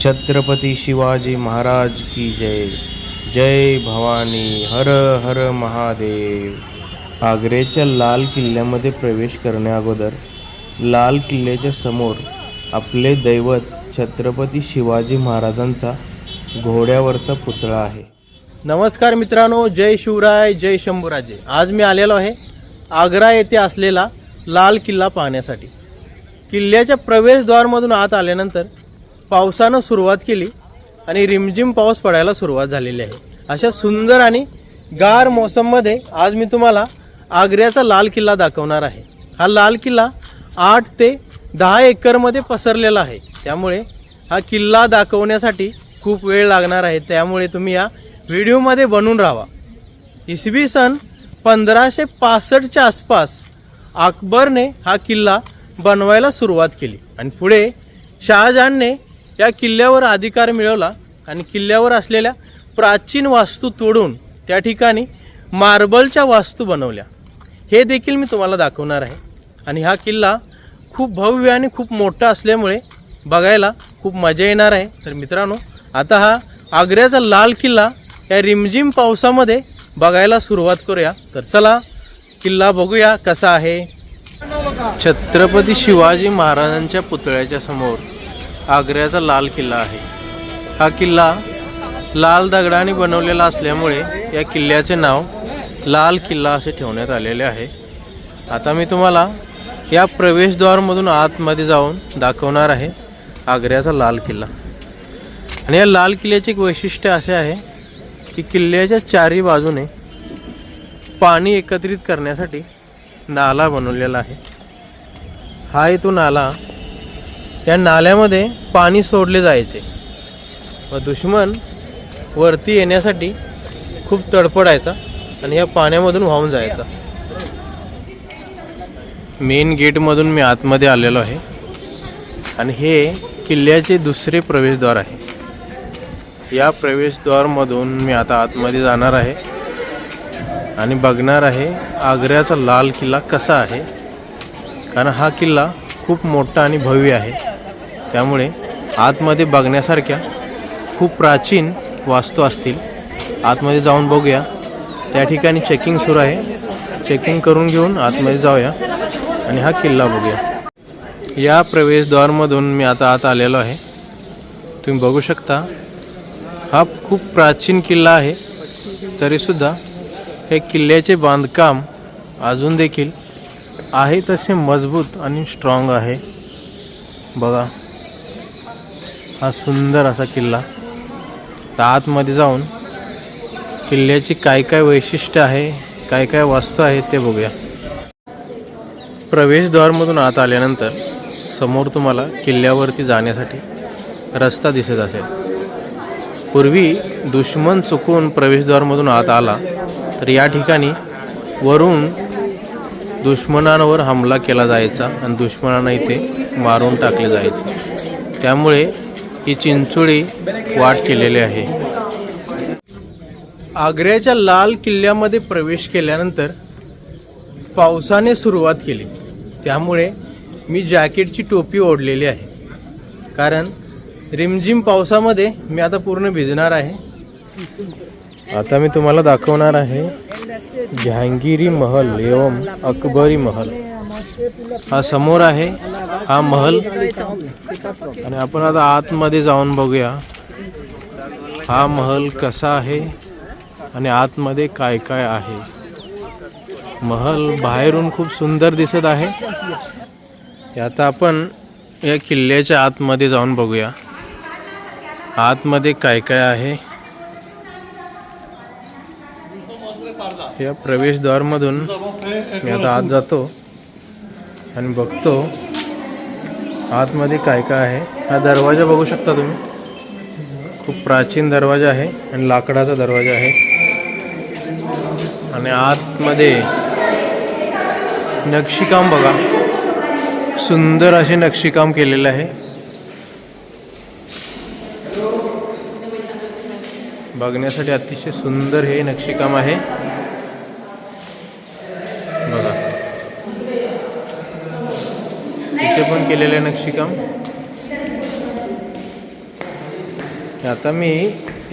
छत्रपती शिवाजी महाराज की जय। जय भवानी हर हर महादेव। आग्र्याच्या लाल किल्ल्यामध्ये प्रवेश करण्याअगोदर लाल किल्ल्याच्या समोर आपले दैवत छत्रपती शिवाजी महाराजांचा घोड्यावरचा पुतळा आहे. नमस्कार मित्रांनो जय शिवराय जय शंभूराजे. आज मी आलेलो आहे आग्रा येथे असलेला लाल किल्ला पाहण्यासाठी. किल्ल्याच्या प्रवेशद्वारमधून आत आल्यानंतर पावसानं सुरुवात केली आणि रिमझिम पाऊस पडायला सुरुवात झालेली आहे. अशा सुंदर आणि गार मोसममध्ये आज मी तुम्हाला आग्र्याचा लाल किल्ला दाखवणार आहे. हा लाल किल्ला आठ ते दहा एकरमध्ये पसरलेला आहे. त्यामुळे हा किल्ला दाखवण्यासाठी खूप वेळ लागणार आहे. त्यामुळे तुम्ही या व्हिडिओमध्ये बनून राहा. इसवी सन पंधराशे पासष्टच्या आसपास अकबरने हा किल्ला बनवायला सुरुवात केली. आणि पुढे शहाजहानने या किल्ल्यावर अधिकार मिळवला आणि किल्ल्यावर असलेल्या प्राचीन वास्तू तोडून त्या ठिकाणी मार्बलच्या वास्तू बनवल्या. हे देखील मी तुम्हाला दाखवणार आहे. आणि हा किल्ला खूप भव्य आणि खूप मोठा असल्यामुळे बघायला खूप मजा येणार आहे. तर मित्रांनो आता हा आग्र्याचा लाल किल्ला या रिमझिम पावसामध्ये बघायला सुरुवात करूया. तर चला किल्ला बघूया कसा आहे. छत्रपती शिवाजी महाराजांच्या पुतळ्याच्या समोर आग्र्याचा लाल किल्ला आहे. हा किल्ला लाल दगडाने बनवलेला असल्यामुळे या किल्ल्याचे नाव लाल किल्ला असे ठेवण्यात आलेले आहे. आता मी तुम्हाला या प्रवेशद्वारमधून आतमध्ये जाऊन दाखवणार आहे आग्र्याचा लाल किल्ला. आणि या लाल किल्ल्याचे एक वैशिष्ट्य असे आहे की किल्ल्याच्या चारी बाजूने पाणी एकत्रित करण्यासाठी नाला बनवलेला आहे. हा आहे तो नाला या नाल्यामध्ये पाणी सोडले जायचे. व दुश्मन वरती येण्यासाठी खूप तडपडायचा आणि या पाण्यामधून वाहून जायचा. मेन गेटमधून मी आतमध्ये आलेलो आहे. आणि हे किल्ल्याचे दुसरे प्रवेशद्वार आहे. या प्रवेशद्वारमधून मी आता आतमध्ये जाणार आहे. आणि बघणार आहे आग्र्याचा लाल किल्ला कसा आहे. कारण हा किल्ला खूप मोठा आणि भव्य आहे. त्यामुळे आतमध्ये बघण्यासारख्या खूप प्राचीन वास्तू असतील. आतमध्ये जाऊन बघूया. त्या ठिकाणी चेकिंग सुरू आहे. चेकिंग करून घेऊन आतमध्ये जाऊया आणि हा किल्ला बघूया. या प्रवेशद्वारमधून मी आता आत आलेलो आहे. तुम्ही बघू शकता हा खूप प्राचीन किल्ला आहे. तरीसुद्धा हे किल्ल्याचे बांधकाम अजून देखील आहे तसे मजबूत आणि स्ट्रॉंग आहे. बघा. हा सुंदर असा किल्ला. तर आतमध्ये जाऊन किल्ल्याची काय काय वैशिष्ट्य आहे काय काय वास्तू आहे ते बघूया. प्रवेशद्वारमधून आत आल्यानंतर समोर तुम्हाला किल्ल्यावरती जाण्यासाठी रस्ता दिसत असेल. पूर्वी दुश्मन चुकून प्रवेशद्वारमधून आत आला तर या ठिकाणी वरून दुश्मनांवर हमला केला जायचा आणि दुश्मनांना इथे मारून टाकले जायचे. त्यामुळे ही चिंचोळी वाट केलेली आहे. आग्र्याच्या लाल किल्ल्यामध्ये प्रवेश केल्यानंतर पावसाने सुरुवात केली. त्यामुळे मी जॅकेटची टोपी ओढलेली आहे. कारण रिमझिम पावसामध्ये मी आता पूर्ण भिजणार आहे. आता मी तुम्हाला दाखवणार आहे. जहांगीरी महल एवं अकबरी महल. हा समोर आहे हा महल. आणि आपण आता आतमध्ये जाऊन बघूया हा महल कसा आहे आणि आतमध्ये काय काय आहे. महल बाहेरून खूप सुंदर दिसत आहे. आता आपण या किल्ल्याच्या आतमध्ये जाऊन बघूया. आतमध्ये काय काय आहे. या प्रवेशद्वारमधून मी आता आत जातो. आणि बघतो आतमध्ये काय काय आहे. हा दरवाजा बघू शकता तुम्ही. खूप प्राचीन दरवाजा आहे आणि लाकडाचा दरवाजा आहे. आणि आतमध्ये नक्षीकाम बघा. सुंदर असे नक्षीकाम केलेलं आहे. बघण्यासाठी अतिशय सुंदर हे नक्षीकाम आहे. केलेलं आहे नक्षीकाम आता मी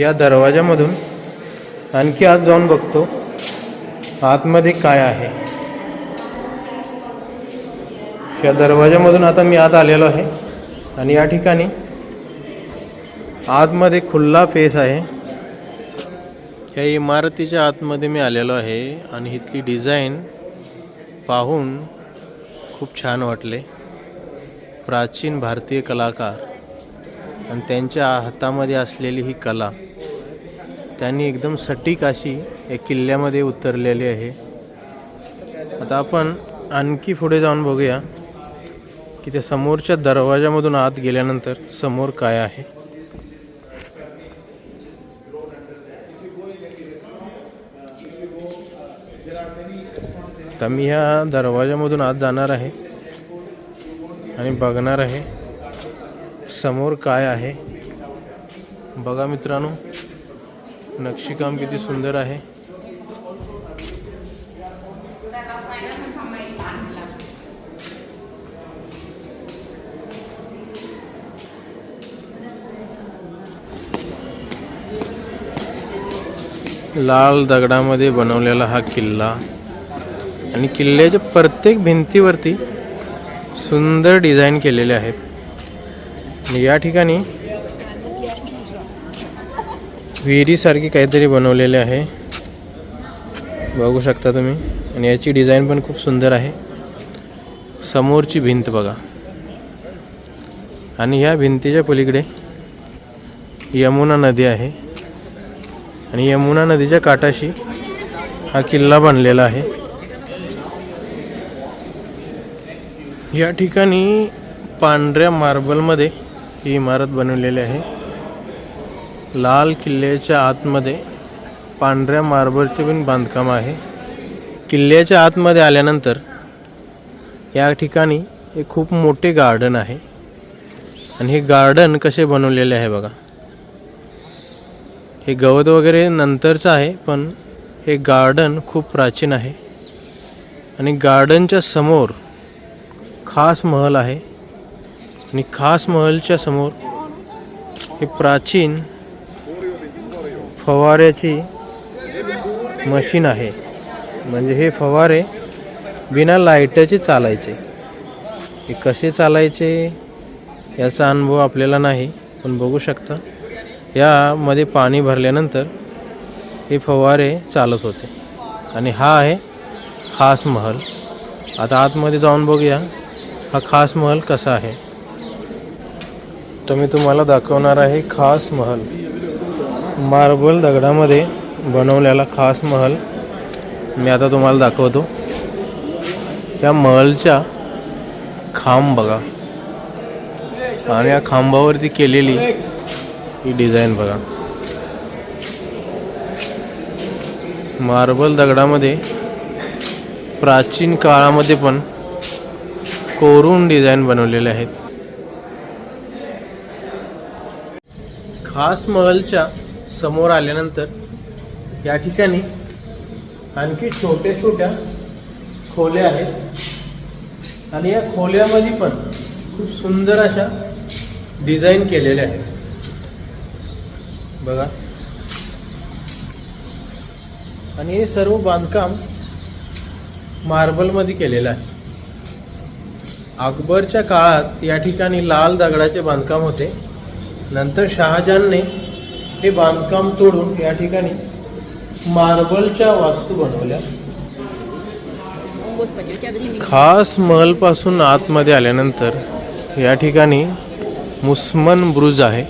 या दरवाजामधून आणखी आत जाऊन बघतो आतमध्ये काय आहे. या दरवाजामधून आता मी आत आलेलो आहे आणि या ठिकाणी आतमध्ये खुल्ला फेस आहे. या इमारतीच्या आतमध्ये मी आलेलो आहे आणि इथली डिझाईन पाहून खूप छान वाटले. प्राचीन भारतीय कलाकार आणि त्यांच्या हातामध्ये असलेली ही कला त्यांनी एकदम सटीक अशी या किल्ल्यामध्ये उतरलेली आहे. आता आपण आणखी पुढे जाऊन बघूया की त्या समोरच्या दरवाजामधून आत गेल्यानंतर समोर काय आहे. तर मी ह्या दरवाजामधून आत जाणार आहे. आणि बघणार आहे समोर काय आहे. बघा मित्रांनो नक्षीकाम किती सुंदर आहे. लाल दगडामध्ये बनवलेला हा किल्ला. आणि किल्ल्याच्या प्रत्येक भिंतीवरती सुंदर डिझाईन केलेले आहेत. आणि या ठिकाणी विहिरीसारखी काहीतरी बनवलेले आहे. बघू शकता तुम्ही. आणि याची डिझाईन पण खूप सुंदर आहे. समोरची भिंत बघा. आणि ह्या भिंतीच्या पलीकडे यमुना नदी आहे. आणि यमुना नदीच्या काठाशी हा किल्ला बांधलेला आहे. या ठिकाणी पांढऱ्या मार्बलमध्ये ही इमारत बनवलेली आहे. लाल किल्ल्याच्या आतमध्ये पांढऱ्या मार्बलचे पण बांधकाम आहे. किल्ल्याच्या आतमध्ये आल्यानंतर या ठिकाणी हे खूप मोठे गार्डन आहे. आणि हे गार्डन कसे बनवलेले आहे बघा. हे गवत वगैरे नंतरचं आहे पण हे गार्डन खूप प्राचीन आहे. आणि गार्डनच्या समोर खास महल आहे आणि खास महलच्या समोर हे प्राचीन फवाऱ्याची मशीन आहे. म्हणजे हे फवारे बिना लाईटाचे चालायचे. हे कसे चालायचे याचा अनुभव आपल्याला नाही पण बघू शकता. यामध्ये पाणी भरल्यानंतर हे फवारे चालत होते. आणि हा आहे खास महल. आता आतमध्ये जाऊन बघूया. हा खास महल कसा आहे? तर मी तुम्हाला दाखवणार आहे खास महल. मार्बल दगडामध्ये बनवलेला खास महल मी आता तुम्हाला दाखवतो. या महलच्या खांब बघा. आणि या खांबावरती केलेली ही डिझाईन बघा. मार्बल दगडामध्ये प्राचीन काळामध्ये पण कोरून डिझाईन बनवलेले आहेत. खास महलच्या समोर आल्यानंतर या ठिकाणी आणखी छोट्या छोट्या खोल्या आहेत. आणि या खोल्यामध्ये पण खूप सुंदर अशा डिझाईन केलेल्या आहेत. बघा. आणि हे सर्व बांधकाम मार्बलमध्ये केलेलं आहे. अकबरच्या काळात या ठिकाणी लाल दगडाचे बांधकाम होते. नंतर शहाजहानने हे बांधकाम तोडून या ठिकाणी मार्बलच्या वास्तू बनवल्या. खास महलपासून आतमध्ये आल्यानंतर या ठिकाणी मुस्मन ब्रुज आहे.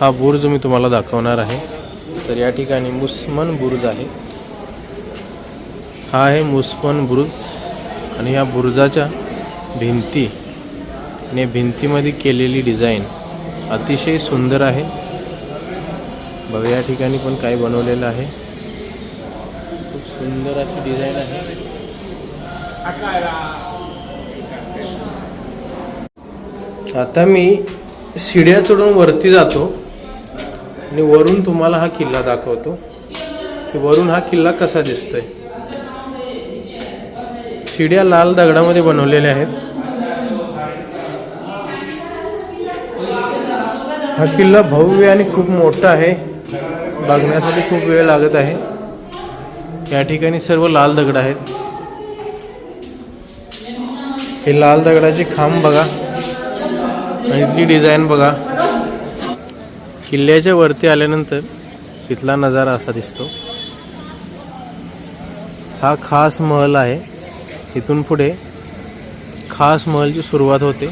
हा बुर्ज मी तुम्हाला दाखवणार आहे. तर या ठिकाणी मुस्मन बुर्ज आहे. हा आहे मुस्मन ब्रुज आणि या बुरुजाच्या भिंती आणि भिंतीमध्ये केलेली डिझाईन अतिशय सुंदर आहे. बघा या ठिकाणी पण काय बनवलेलं आहे. खूप सुंदर अशी डिझाईन आहे. आता मी शिड्या चढून वरती जातो आणि वरून तुम्हाला हा किल्ला दाखवतो की वरून हा किल्ला कसा दिसतोय. शिड्या लाल दगडामध्ये बनवलेल्या आहेत. हा किल्ला भव्य आणि खूप मोठा आहे. बघण्यासाठी खूप वेळ लागत आहे. या ठिकाणी सर्व लाल दगड आहेत. हे लाल दगडाचे खांब बघा. आणि इथली डिझाईन बघा. किल्ल्याच्या वरती आल्यानंतर इथला नजारा असा दिसतो. हा खास महल आहे. इथून पुढे खास महलची सुरुवात होते.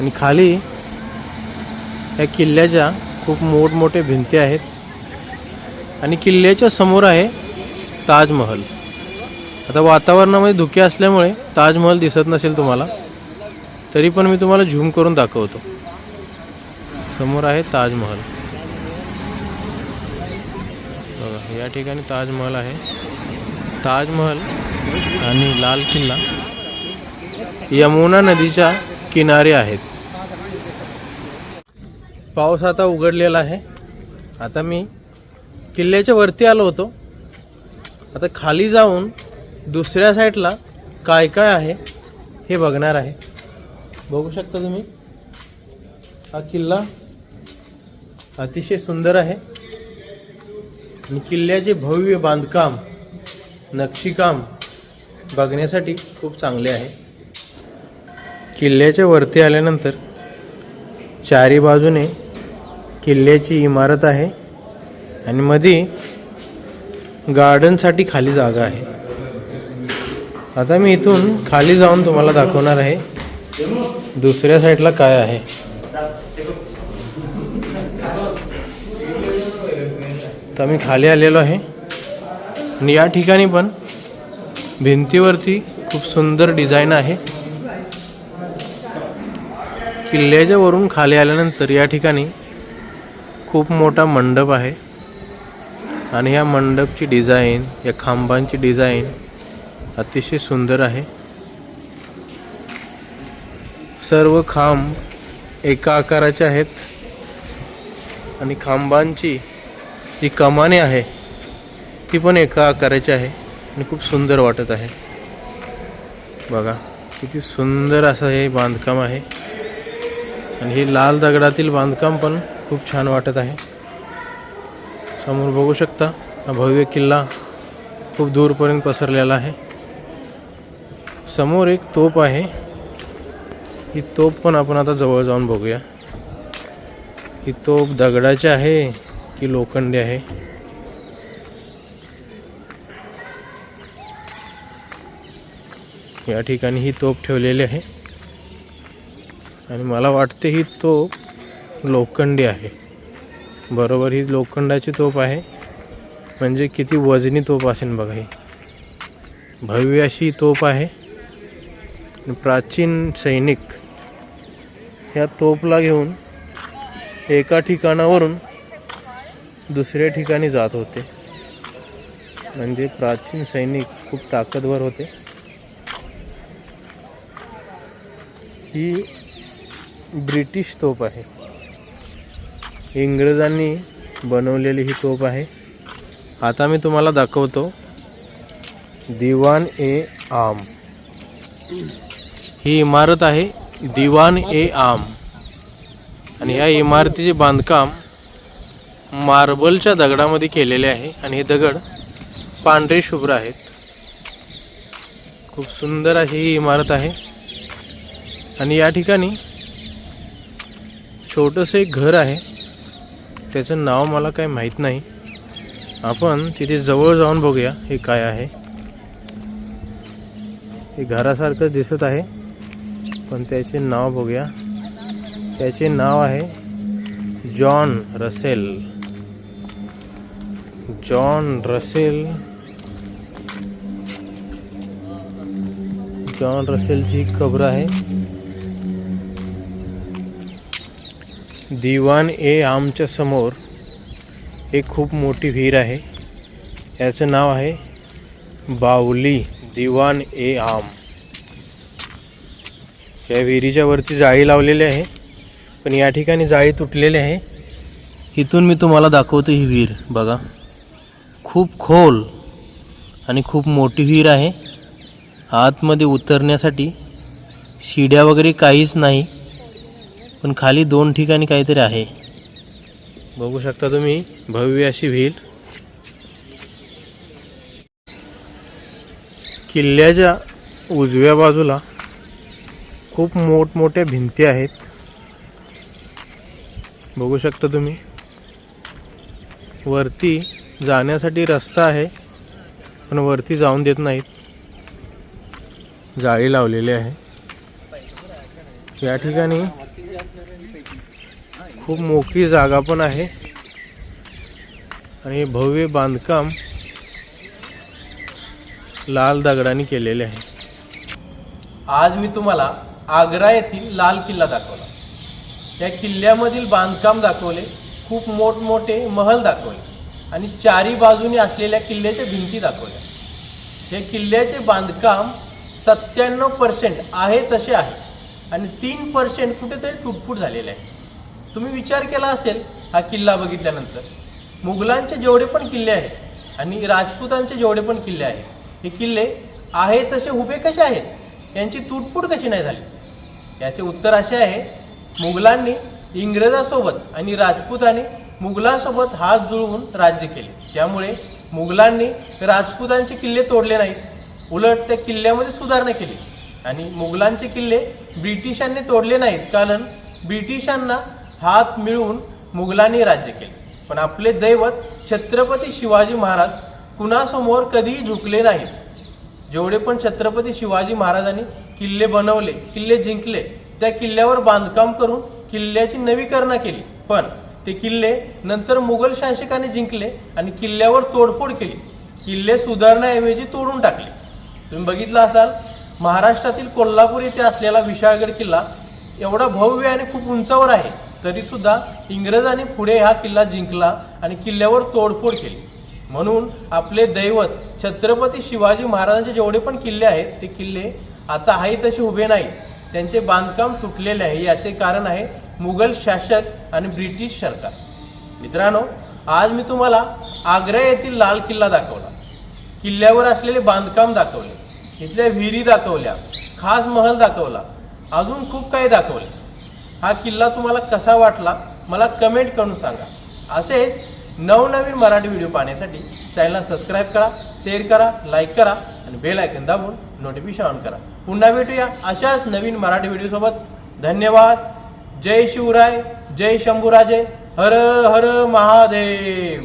आणि खाली या किल्ल्याच्या खूप मोठमोठे भिंती आहेत. आणि किल्ल्याच्या समोर आहे ताजमहल. आता वातावरणामध्ये धुके असल्यामुळे ताजमहल दिसत नसेल तुम्हाला तरी पण मी तुम्हाला झूम करून दाखवतो. समोर आहे ताजमहल. बघा या ठिकाणी ताजमहल आहे. ताजमहल आणि लाल किल्ला. यमुना नदीच्या किनारे आहेत. पाऊस आता उघडलेला आहे. आता मी किल्ल्याच्या वरती आलो होतो. आता खाली जाऊन दुसऱ्या साईडला काय काय आहे हे बघणार आहे. बघू शकता तुम्ही हा किल्ला अतिशय सुंदर आहे. आणि किल्ल्याचे भव्य बांधकाम नक्षीकाम बघण्यासाठी खूप चांगले आहे. किल्ल्याच्या वरती आल्यानंतर चारी बाजूने किल्ल्याची इमारत आहे आणि मध्ये गार्डनसाठी खाली जागा आहे. आता मी इथून खाली जाऊन तुम्हाला दाखवणार आहे दुसऱ्या साईडला काय आहे. तर मी खाली आलेलो आहे. आणि या ठिकाणी पण भिंतीवरती खूप सुंदर डिझाईन आहे. किल्ल्याच्या वरून खाली आल्यानंतर या ठिकाणी खूप मोठा मंडप आहे. आणि या मंडपची डिझाईन या खांबांची डिझाईन अतिशय सुंदर आहे. सर्व खांब एका आकाराचे आहेत. आणि खांबांची जी कमाने आहे ती पण एका आकाराची आहे. आणि खूप सुंदर वाटत आहे. बघा किती सुंदर असं हे बांधकाम आहे. आणि हे लाल दगडातील बांधकाम पण खूप छान वाटत आहे. समोर बघू शकता हा भव्य किल्ला खूप दूरपर्यंत पसरलेला आहे. समोर एक तोप आहे. ही तोप पण आपण आता जवळ जाऊन बघूया. ही तोप दगडाची आहे की लोखंडी आहे? या ठिकाणी ही तोप ठेवलेली आहे. आणि मला वाटते ही तोप लोखंडी आहे. बरोबर ही लोखंडाची तोप आहे. म्हणजे किती वजनी तोप असेल बघा ही. भव्य अशी तोप आहे. प्राचीन सैनिक ह्या तोपला घेऊन एका ठिकाणावरून दुसऱ्या ठिकाणी जात होते. म्हणजे प्राचीन सैनिक खूप ताकदवर होते. ही ब्रिटिश तोप आहे. इंग्रजांनी बनवलेली ही तोप आहे. आता मी तुम्हाला दाखवतो. दिवान ए आम. ही इमारत आहे दिवान ए आम. आणि या इमारतीचे बांधकाम मार्बलच्या दगडामध्ये केलेले आहे. आणि हे दगड पांढरे शुभ्र आहेत. खूप सुंदर अशी ही इमारत आहे. आणि या ठिकाणी छोटंसं एक घर आहे. त्याचं नाव मला काही माहीत नाही. आपण तिथे जवळ जाऊन बघूया हे काय आहे. हे घरासारखं दिसत आहे. पण त्याचे नाव बघूया. त्याचे नाव आहे John Russell. John Russell. John रसेलची कबर आहे. दिवान ए आमच्यासमोर एक खूप मोठी विहीर आहे. याचं नाव आहे बावली दिवान ए आम. या विहिरीच्या वरती जाळी लावलेली आहे. पण या ठिकाणी जाळी तुटलेली आहे. इथून मी तुम्हाला दाखवतो ही विहीर. बघा. खूप खोल आणि खूप मोठी विहीर आहे. आतमध्ये उतरण्यासाठी शिड्या वगैरे काहीच नाही. पण खाली दोन ठिकाणी काहीतरी आहे. बघू शकता तुम्ही भव्य अशी व्हील. किल्ल्याच्या उजव्या बाजूला खूप मोठमोठ्या भिंती आहेत. बघू शकता तुम्ही. वरती जाण्यासाठी रस्ता आहे पण वरती जाऊन देत नाहीत. जाळी लावलेली आहे. या ठिकाणी खूप मोकळी जागा पण आहे. आणि भव्य बांधकाम लाल दगडाने केलेले आहे. आज मी तुम्हाला आग्रा येथील लाल किल्ला दाखवला. या किल्ल्यामधील बांधकाम दाखवले खूप मोठमोठे महल दाखवले आणि चारी बाजूनी असलेल्या किल्ल्याच्या भिंती दाखवल्या. हे किल्ल्याचे बांधकाम सत्त्याण्णव पर्सेंट आहे तसे आहे आणि तीन पर्सेंट कुठेतरी तुटफूट झालेले आहे. तुम्ही विचार केला असेल हा किल्ला बघितल्यानंतर. मुघलांचे जेवढे पण किल्ले आहेत आणि राजपूतांचे जेवढे पण किल्ले आहेत हे किल्ले आहे तसे उभे कसे आहेत? यांची तुटफूट कशी नाही झाली? याचे उत्तर असे आहे मुघलांनी इंग्रजासोबत आणि राजपूतांनी मुघलांसोबत हात जुळवून राज्य केले. त्यामुळे मुघलांनी राजपूतांचे किल्ले तोडले नाहीत उलट त्या किल्ल्यामध्ये सुधारणा केली. आणि मुघलांचे किल्ले ब्रिटिशांनी तोडले नाहीत कारण ब्रिटिशांना हात मिळवून मुघलांनी राज्य केले. पण आपले दैवत छत्रपती शिवाजी महाराज कुणासमोर कधीही झुकले नाहीत. जेवढे पण छत्रपती शिवाजी महाराजांनी किल्ले बनवले किल्ले जिंकले त्या किल्ल्यावर बांधकाम करून किल्ल्याची नवीकरणा केली. पण ते किल्ले नंतर मुघल शासकाने जिंकले आणि किल्ल्यावर तोडफोड केली. किल्ले सुधारण्याऐवजी तोडून टाकले. तुम्ही बघितलं असाल महाराष्ट्रातील कोल्हापूर येथे असलेला विशाळगड किल्ला एवढा भव्य आणि खूप उंचावर आहे. तरीसुद्धा इंग्रजांनी पुढे हा किल्ला जिंकला आणि किल्ल्यावर तोडफोड केली. म्हणून आपले दैवत छत्रपती शिवाजी महाराजांचे जेवढे पण किल्ले आहेत ते किल्ले आता आहे तसे उभे नाहीत. त्यांचे बांधकाम तुटलेले आहे. याचे कारण आहे मुघल शासक आणि ब्रिटिश सरकार. मित्रांनो आज मी तुम्हाला आग्रा येथील लाल किल्ला दाखवला. किल्ल्यावर असलेले बांधकाम दाखवले. इथल्या विहिरी दाखवल्या. खास महल दाखवला. अजून खूप काही दाखवले. हा किल्ला तुम्हाला कसा वाटला मला कमेंट करून सांगा. असेच नवनवीन मराठी व्हिडिओ पाहण्यासाठी चॅनलला सबस्क्राईब करा शेअर करा लाईक करा आणि बेल आयकन दाबून नोटिफिकेशन ऑन करा. पुन्हा भेटूया अशाच नवीन मराठी व्हिडिओसोबत धन्यवाद. जय शिवराय जय शंभूराजे. हर हर महादेव.